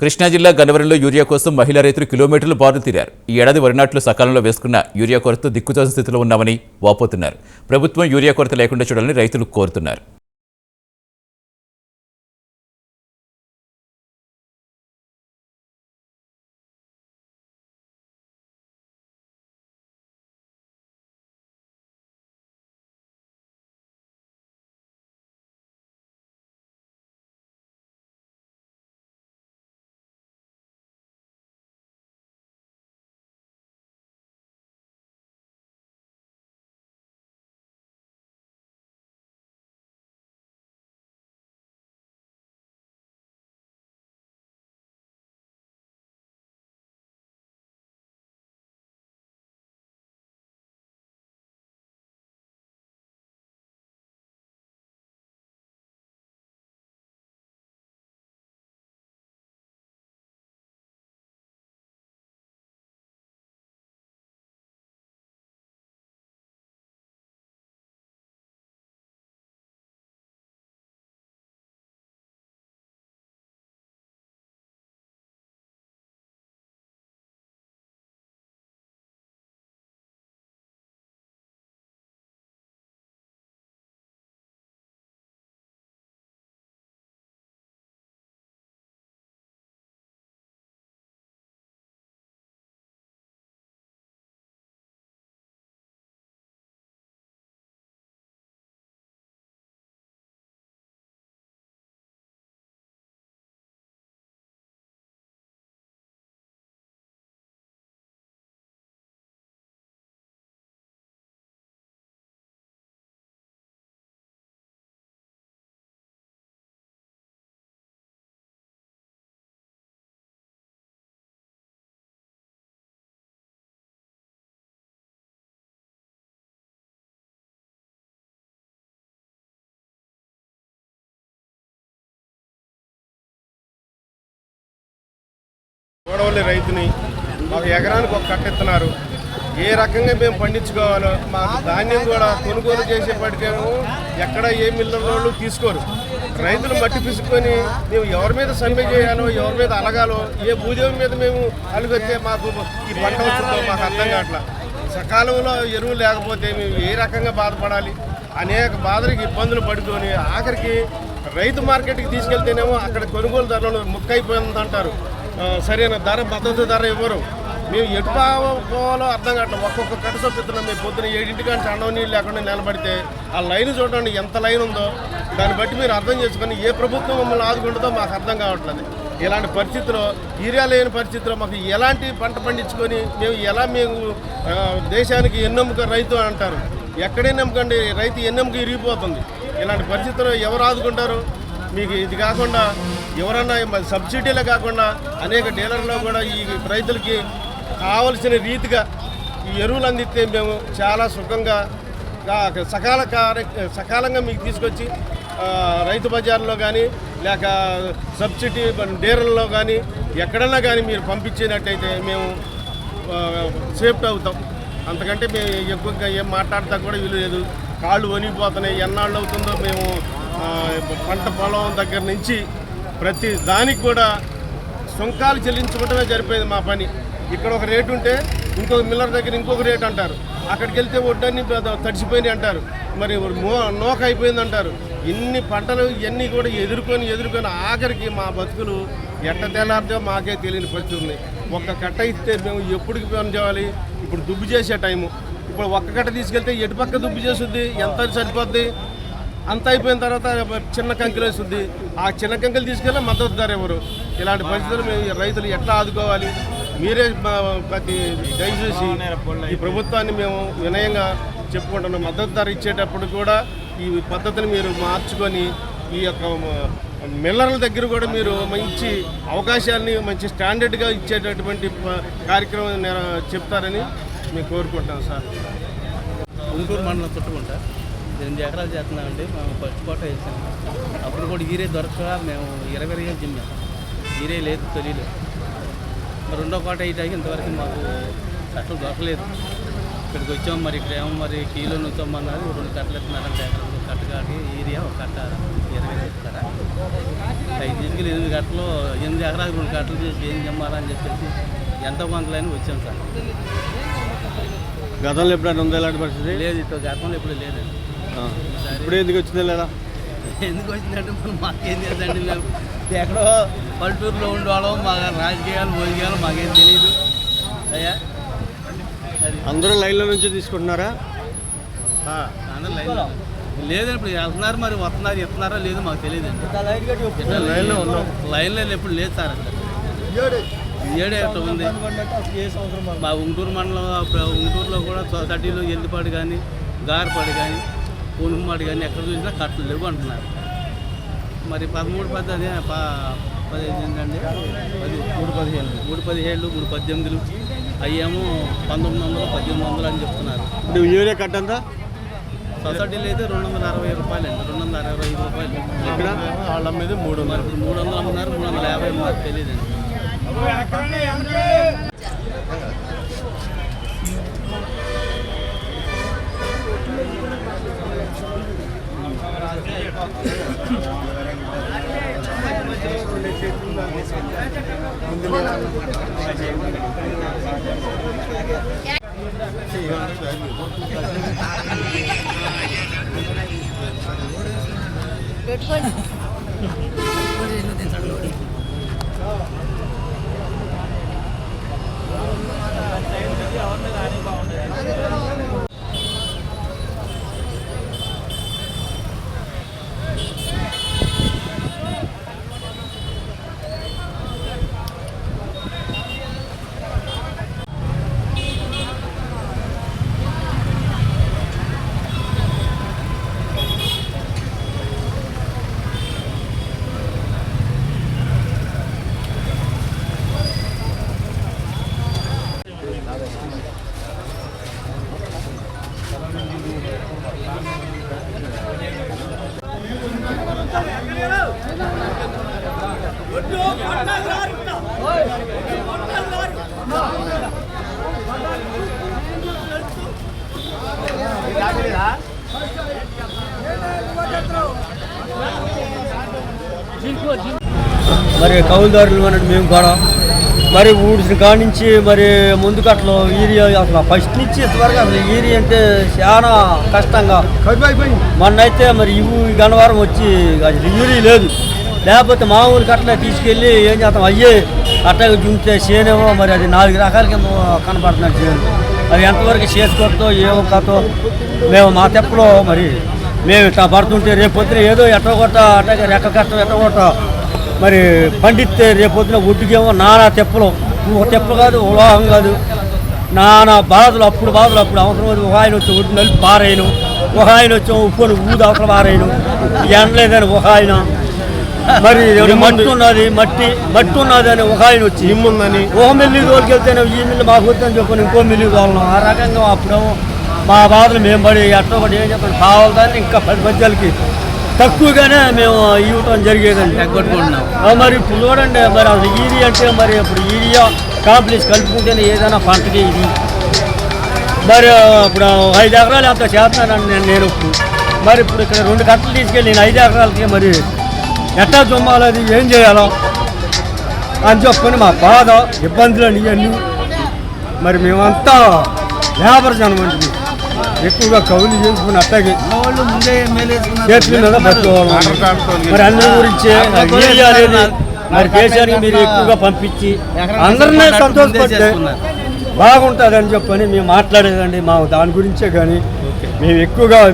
కృష్ణా జిల్లా గన్నవరంలో యూరియా కోసం మహిళా రైతులు కిలోమీటర్లు బారులు తీరారు. ఈ ఏడాది వరి నాట్లు సకాలంలో వేసుకున్న యూరియా కొరత దిక్కుతోసిన స్థితిలో ఉన్నామని వాపోతున్నారు. ప్రభుత్వం యూరియా కొరత లేకుండా చూడాలని రైతులు కోరుతున్నారు. గోడవల్లి రైతుని మాకు ఎకరానికి ఒక కట్ట ఇస్తున్నారు. ఏ రకంగా మేము పండించుకోవాలో మాకు ధాన్యం కూడా కొనుగోలు చేసేప్పటికేమో ఎక్కడ ఏ మిల్లర్ వాళ్ళు తీసుకోరు. రైతులు మట్టి పిసుకొని మేము ఎవరి మీద సమ్మె చేయాలో ఎవరి మీద అలగాలో ఏ భూదేవి మీద మేము అలుగొస్తే మాకు ఈ పంట వస్తుందో మాకు అర్థం కావట్లా. సకాలంలో ఎరువు లేకపోతే మేము ఏ రకంగా బాధపడాలి? అనేక బాధలకు ఇబ్బందులు పడుకొని ఆఖరికి రైతు మార్కెట్కి తీసుకెళ్తేనేమో అక్కడ కొనుగోలు ధరలు ముక్కైపోయిందంటారు. సరైన ధర మద్దతు ధర ఇవ్వరు. మేము ఎటు పో- పోవాలో అర్థం కావట్లేదు. ఒక్కొక్క కట్ట చొప్పుతున్నాం మేము పొద్దున ఏడింటికి కానీ చండవ నీళ్ళు లేకుండా నిలబడితే ఆ లైన్ చూడండి ఎంత లైన్ ఉందో. దాన్ని బట్టి మీరు అర్థం చేసుకొని ఏ ప్రభుత్వం మమ్మల్ని ఆదుకుంటుందో మాకు అర్థం కావట్లేదు. ఇలాంటి పరిస్థితిలో యూరియా లేని పరిస్థితిలో మాకు ఎలాంటి పంట పండించుకొని మేము ఎలా మేము దేశానికి ఎన్నెముక రైతు అంటారు. ఎక్కడే నమ్మకండి రైతు ఎన్నెముక ఇరిగిపోతుంది. ఇలాంటి పరిస్థితుల్లో ఎవరు ఆదుకుంటారు? మీకు ఇది కాకుండా ఎవరన్నా సబ్సిడీలే కాకుండా అనేక డీలర్లో కూడా ఈ రైతులకి కావలసిన రీతిగా ఈ ఎరువులు అందిస్తే మేము చాలా సుఖంగా సకాల సకాలంగా మీకు తీసుకొచ్చి రైతు బజార్లో కానీ లేక సబ్సిడీ డీలర్లో కానీ ఎక్కడన్నా కానీ మీరు పంపించినట్టయితే మేము సేఫ్టీ అవుతాం. అంతకంటే మేము ఎక్కువగా ఏం మాట్లాడతా కూడా వీలు లేదు. కాళ్ళు వణిగిపోతున్నాయి ఎన్నాళ్ళు అవుతుందో మేము పంట పొలం దగ్గర నుంచి ప్రతి దానికి కూడా సుంకాలు చెల్లించుకోవటమే జరిపోయింది మా పని. ఇక్కడ ఒక రేటు ఉంటే ఇంకొక మిల్లర్ దగ్గర ఇంకొక రేట్ అంటారు. అక్కడికి వెళ్తే వడ్డన్ని తడిచిపోయింది అంటారు. మరి మో నోక అయిపోయింది అంటారు. ఇన్ని పంటలు ఇవన్నీ కూడా ఎదుర్కొని ఎదుర్కొని ఆఖరికి మా బతుకులు ఎట్ట తేలార్దో మాకే తెలియని పరిస్థితి ఉంది. ఒక్క కట్ట ఇస్తే మేము ఎప్పటికి పని చేయాలి? ఇప్పుడు దుబ్బు చేసే టైము. ఇప్పుడు ఒక్క కట్ట తీసుకెళ్తే ఎటుపక్క దుబ్బు చేస్తుంది? ఎంత సరిపోద్ది? అంత అయిపోయిన తర్వాత చిన్న కంకిలు వేస్తుంది ఆ చిన్న కంకిలు తీసుకెళ్ళి మద్దతు ధర ఎవరు? ఇలాంటి పరిస్థితులు మేము రైతులు ఎట్లా ఆదుకోవాలి? మీరే ప్రతి దయచేసి ఈ ప్రభుత్వాన్ని మేము వినయంగా చెప్పుకుంటున్నాం. మద్దతు ధర ఇచ్చేటప్పుడు కూడా ఈ పద్ధతిని మీరు మార్చుకొని ఈ యొక్క మిల్లర్ల దగ్గర కూడా మీరు మంచి అవకాశాన్ని మంచి స్టాండర్డ్గా ఇచ్చేటటువంటి కార్యక్రమం చెప్తారని మేము కోరుకుంటాం సార్. గుంటూరు మండలం చుట్టుకుంటా. ఎనిమిది ఎకరాలు చేస్తున్నామండి. మేము ఫస్ట్ కోట వేసాము. అప్పుడు కూడా ఈరే దొరకక మేము ఇరవై ఇరవై జిమ్మాం. ఈరే లేదు తెలియలేదు. రెండో కోట వేయడానికి ఇంతవరకు మాకు చట్టం దొరకలేదు. ఇక్కడికి వచ్చాం మరి ఇక్కడ ఏమో మరి కిలో నుంచోమన్నారు రెండు కట్టలు ఎత్తున్నారంటే ఒక కట్ట కాడికి ఏరియా ఒక కట్ట ఇరవై ఇస్తారా ఐదు తీసుకెళ్ళి ఎనిమిది కట్టలు. ఎనిమిది ఎకరాలకు రెండు కట్టలు చేసి ఏం చెమ్మాలని చెప్పేసి ఎంత కొంతలని వచ్చాం సార్. గతంలో ఎప్పుడైనా ఉందా ఇలాంటి పరిస్థితి? లేదు ఇప్పుడు గతంలో ఎప్పుడు లేదండి. ఇప్పుడు ఎందుకు వచ్చిందా లేదా ఎందుకు వచ్చిందంటే మనం మాకేం తెలుసండి మేము? ఎక్కడో పల్లెటూరులో ఉండేవాళ్ళం మా రాజకీయాలు భోజనాలు మాకేం తెలియదు అయ్యా? అది అందరూ లైన్లో నుంచి తీసుకుంటున్నారా? ఆ, అందరూ లైన్లో. లేదండి ఇప్పుడు వెళ్తున్నారు మరి వస్తున్నారు ఎత్తున్నారో లేదో మాకు తెలియదండి. లైన్లో ఉన్నాం. లైన్లో ఎప్పుడు లేదు సార్ ఏడే ఉంది. మా ఉంటూరు మండలం ఉంటూరులో కూడా సొసైటీలో ఎల్లిపాడు కానీ గారపాడు కానీ పొనుమాడు కానీ ఎక్కడ చూసినా కట్టలు లేవు అంటున్నారు. మరి పదమూడు పది అదే ప- పదిహేను ఏంటండి? పది మూడు పదిహేను. మూడు పదిహేళ్ళు మూడు పద్దెనిమిదిలు. అయ్యేమో పంతొమ్మిది వందలు పద్దెనిమిది వందలు అని చెప్తున్నారు. ఇప్పుడు యూరియా కట్ట అంతా సొసైటీలో అయితే రెండు వందల అరవై రూపాయలు అండి. రెండు వందల అరవై ఐదు రూపాయలు. ఎక్కడ? వాళ్ళ మీద మూడు ఇప్పుడు మూడు వందలు అమ్ముతున్నారు మూడు వందల యాభై అమ్ముతున్నారు. తెలియదండి Good one. మరి కౌలుదారులు అన్నట్టు మేము కూడా మరి ఊడిసిన కాడి నుంచి మరి ముందుకు కట్టలు ఏరియా అసలు ఫస్ట్ నుంచి ఇంతవరకు అసలు ఏరియా అంటే చాలా కష్టంగా. మొన్న అయితే మరి ఇవి గన్నవరం వచ్చి అసలు ఏరియా లేదు. లేకపోతే మామూలు అట్లా తీసుకెళ్ళి ఏం చేస్తాం? అయ్యే అట్టగా చూస్తే చేనేమో మరి అది నాలుగు రకాలకేమో కనపడుతున్నాడు చేను అది ఎంతవరకు చేసుకోవచ్చో ఏమో కథో మేము మా తెప్పలో మరి మేము ఇట్లా పడుతుంటే రేపు పొద్దున ఏదో ఎట్ట కొట్ట అట్టగా రెక్క కట్టం ఎట్ట కొట్ట మరి పండిస్తే రేపు పొద్దున ఒడ్డుకేమో నానా తెప్పలు. ఒక తెప్పలు కాదు ఉలోహం కాదు. నానా బాధలు అప్పుడు బాధలు అప్పుడు. అవసరం ఒక ఆయన వచ్చి ఒడ్డు నలిపి పారేయను. ఒక ఆయన వచ్చి ఉప్పుని ఊది అవసరం పారేయను. ఎండలేదని ఒక ఆయన. మరి మట్టి ఉన్నది మట్టి మట్టి ఉన్నది అని ఒక ఆయన వచ్చి ఇమ్ముందని ఒక మిల్లి తోలుకెళ్తేనే ఈ మిల్లు మాకు వద్దని చెప్పని ఇంకో మిల్లి తోలను ఆ రకంగా అప్పుడేమో మా బాధలు మేము పడి ఎట్లా ఒకటి ఏం చెప్పండి? కావాలని ఇంకా పది పద్యాలకి. తక్కువగానే మేము ఇవ్వటం జరిగేదండి. మరి ఇప్పుడు చూడండి మరి అసలు ఈరియా అంటే మరి ఇప్పుడు ఈరియా కాంప్లెక్స్ కలుపుకుంటేనే ఏదైనా పంటకి ఇది. మరి ఇప్పుడు ఐదు ఎకరాలు అంత చేస్తున్నానండి నేను నేను మరి ఇప్పుడు ఇక్కడ రెండు కట్టలు తీసుకెళ్ళి నేను ఐదు ఎకరాలకి మరి ఎట్టా చుమ్మాలి అది ఏం చేయాలో అని చెప్పుకొని మా బాధ ఇబ్బందులు ఇవన్నీ. మరి మేమంతా లేబర్ జనం అంటే ఎక్కువగా కవులు చేసుకుని అట్టగి చేతుల పట్టుకోవాలి. మరి అందరి గురించి మరి కేసీఆర్కి మీరు ఎక్కువగా పంపించి అందరినీ సంతోషపడితే బాగుంటుంది అని చెప్పని మేము మాట్లాడేదండి. మా దాని గురించే కానీ మేము ఎక్కువగా